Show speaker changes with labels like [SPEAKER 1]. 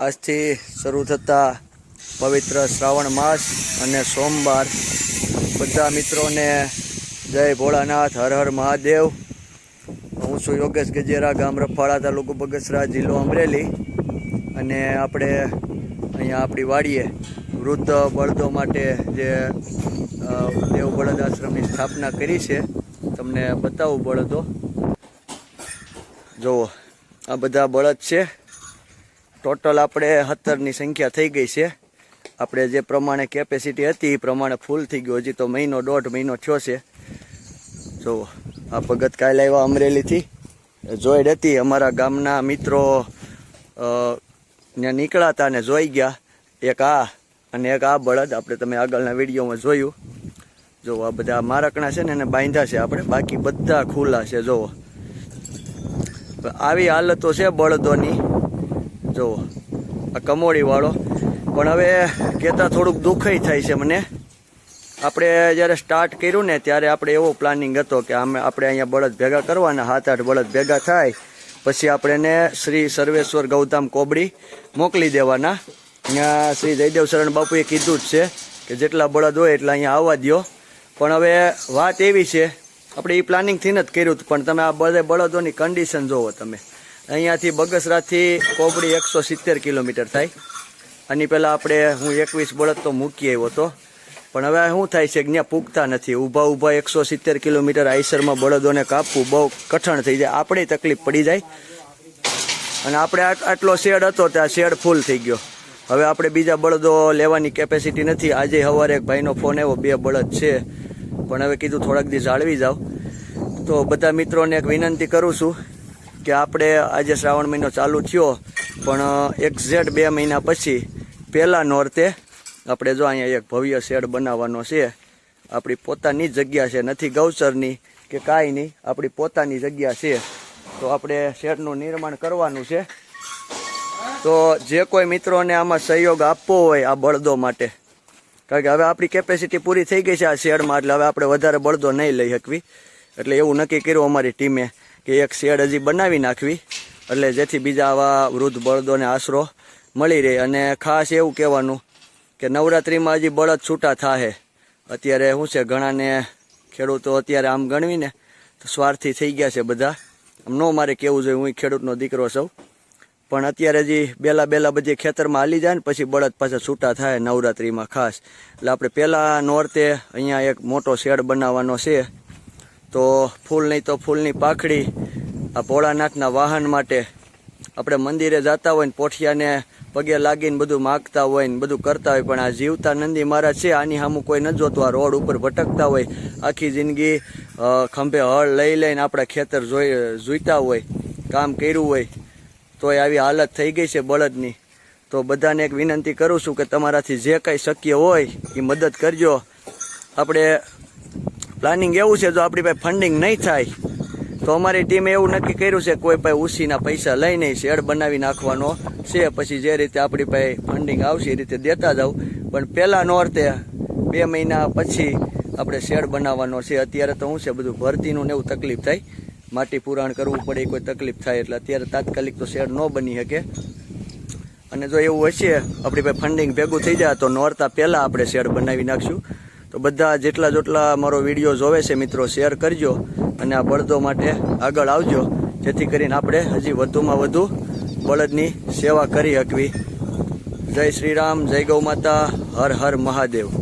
[SPEAKER 1] આજથી શરૂ થતા પવિત્ર શ્રાવણ માસ અને સોમવાર. બધા મિત્રોને જય ભોળાનાથ, હર હર મહાદેવ. હું છું યોગેશ ગજેરા, ગામ રફાળા, તાલુકો બગસરા, જિલ્લો અમરેલી. અને આપણે અહીંયા આપણી વાડીએ વૃદ્ધ બળદો માટે જે દેવ બળદ આશ્રમની સ્થાપના કરી છે. તમને બતાવું બળદો. જુઓ, આ બધા બળદ છે. ટોટલ આપણે સત્તરની સંખ્યા થઈ ગઈ છે. આપણે જે પ્રમાણે કેપેસિટી હતી, એ પ્રમાણે ફૂલ થઈ ગયું. હજી તો મહિનો દોઢ મહિનો થયો છે. જુઓ આ પગત કાલે આવ્યા અમરેલીથી. જોઈડ હતી અમારા ગામના મિત્રો ને નીકળ્યા હતા અને જોઈ ગયા. એક આ અને એક આ બળદ આપણે તમે આગળના વિડીયોમાં જોયું. જો, આ બધા મારકણા છે ને, એને બાંધ્યા છે આપણે. બાકી બધા ખુલ્લા છે. જુઓ આવી હાલતો છે બળદોની. જુઓ આ કમોડી વાળો પણ હવે કહેતા થોડુંક દુઃખય થાય છે મને. આપણે જ્યારે સ્ટાર્ટ કર્યું ને ત્યારે આપણે એવો પ્લાનિંગ હતો કે અમે આપણે અહીંયા બળદ ભેગા કરવાના સાત આઠ બળદ ભેગા થાય, પછી આપણે એને શ્રી સર્વેશ્વર ગૌતમ કોબડી મોકલી દેવાના. અહીંયા શ્રી જયદેવ શરણ બાપુએ કીધું જ છે કે જેટલા બળદ હોય એટલા અહીંયા આવવા દ્યો. પણ હવે વાત એવી છે, આપણે એ પ્લાનિંગથી જ કર્યું હતું પણ તમે આ બધે બળદોની કન્ડિશન જોવો તમે. અહીંયાથી બગસરાથી કોબડી એકસો સિત્તેર કિલોમીટર થાય. આની પહેલાં આપણે હું એકવીસ બળદ તો મૂકી આવ્યો હતો પણ હવે શું થાય છે ત્યાં પૂગતા નથી. ઊભા ઊભા એકસો સિત્તેર કિલોમીટર આઈસરમાં બળદોને કાપવું બહુ કઠણ થઈ જાય. આપણે તકલીફ પડી જાય. અને આપણે આટલો શેડ હતો ત્યાં શેડ ફૂલ થઈ ગયો. હવે આપણે બીજા બળદો લેવાની કેપેસિટી નથી. આજે સવારે એક ભાઈનો ફોન આવ્યો, બે બળદ છે. પણ હવે કીધું થોડાક દી જાળવી જાઓ. તો બધા મિત્રોને એક વિનંતી કરું છું કે આપણે આજે શ્રાવણ મહિનો ચાલુ થયો, પણ એક્ઝેક્ટ બે મહિના પછી પહેલાં નોરતે આપણે જો અહીંયા એક ભવ્ય શેડ બનાવવાનો છે, આપણી પોતાની જગ્યા છે, નથી ગૌચરની કે કાંઈ નહીં, આપણી પોતાની જગ્યા છે. તો આપણે શેડનું નિર્માણ કરવાનું છે. તો જે કોઈ મિત્રોને આમાં સહયોગ આપવો હોય આ બળદો માટે, કારણ કે હવે આપણી કેપેસિટી પૂરી થઈ ગઈ છે આ શેડમાં, એટલે હવે આપણે વધારે બળદો નહીં લઈ શકવી. એટલે એવું નક્કી કર્યું અમારી ટીમે કે એક શેડ હજી બનાવી નાખવી, એટલે જેથી બીજા આવા વૃદ્ધ બળદોને આશરો મળી રહે. અને ખાસ એવું કહેવાનું કે નવરાત્રિમાં હજી બળદ છૂટા થાહે. અત્યારે શું છે, ઘણાને ખેડૂતો અત્યારે આમ ગણવીને તો સ્વાર્થી થઈ ગયા છે બધા. આમ ન મારે કેવું જોઈએ, હું ખેડૂતનો દીકરો સૌ પણ અત્યારે હજી બેલા બેલા બધી ખેતરમાં હાલી જાય ને પછી બળદ પાછા છૂટા થાય નવરાત્રિમાં ખાસ. એટલે આપણે પહેલાં નોરતે અહીંયા એક મોટો શેડ બનાવવાનો છે. તો ફૂલ નહીં તો ફૂલની પાખડી આ ભોળાનાથના વાહન માટે આપણે મંદિરે જતા હોય ને પોઠિયાને પગે લાગીને બધું માગતા હોય ને બધું કરતા હોય, પણ આ જીવતા નંદી મહારાજ છે, આની સામું કોઈ ન જોતું. આ રોડ ઉપર ભટકતા હોય, આખી જિંદગી ખંભે હળ લઈ લઈને આપણા ખેતર જોઈ, જોઈતા હોય, કામ કર્યું હોય, તોય આવી હાલત થઈ ગઈ છે બળદની. તો બધાને એક વિનંતી કરું છું કે તમારાથી જે કાંઈ શક્ય હોય, એ મદદ કરજો. આપણે પ્લાનિંગ એવું છે, જો આપણી પાસે ફંડિંગ નહીં થાય, તો અમારી ટીમે એવું નક્કી કર્યું છે, કોઈ પાસે ઉસીના પૈસા લઈ નહીં, શેડ બનાવી નાખવાનો છે, પછી જે રીતે આપણી પાસે ફંડિંગ આવશે એ રીતે દેતા જાવ પણ પહેલાં નોરતે બે મહિના પછી આપણે શેડ બનાવવાનો છે. અત્યારે તો શું છે, બધું ભરતીનું ને એવું તકલીફ થાય. માટી પુરાણ કરવું પડે, કોઈ તકલીફ થાય, એટલે અત્યારે તાત્કાલિક તો શેડ ન બની શકે. અને જો એવું હશે, આપણી પાસે ફંડિંગ ભેગું થઈ જાય, તો નોરતા પહેલાં આપણે શેડ બનાવી નાખશું. તો બધા જેટલા જેટલા મારો વીડિયો જોવે છે મિત્રો શેર કરજો અને આ બળદો માટે આગળ આવજો, જેથી કરીને આપણે હજી વધુમાં વધુ બળદની સેવા કરી શકવી. જય શ્રી રામ, જય ગૌ માતા, હર હર મહાદેવ.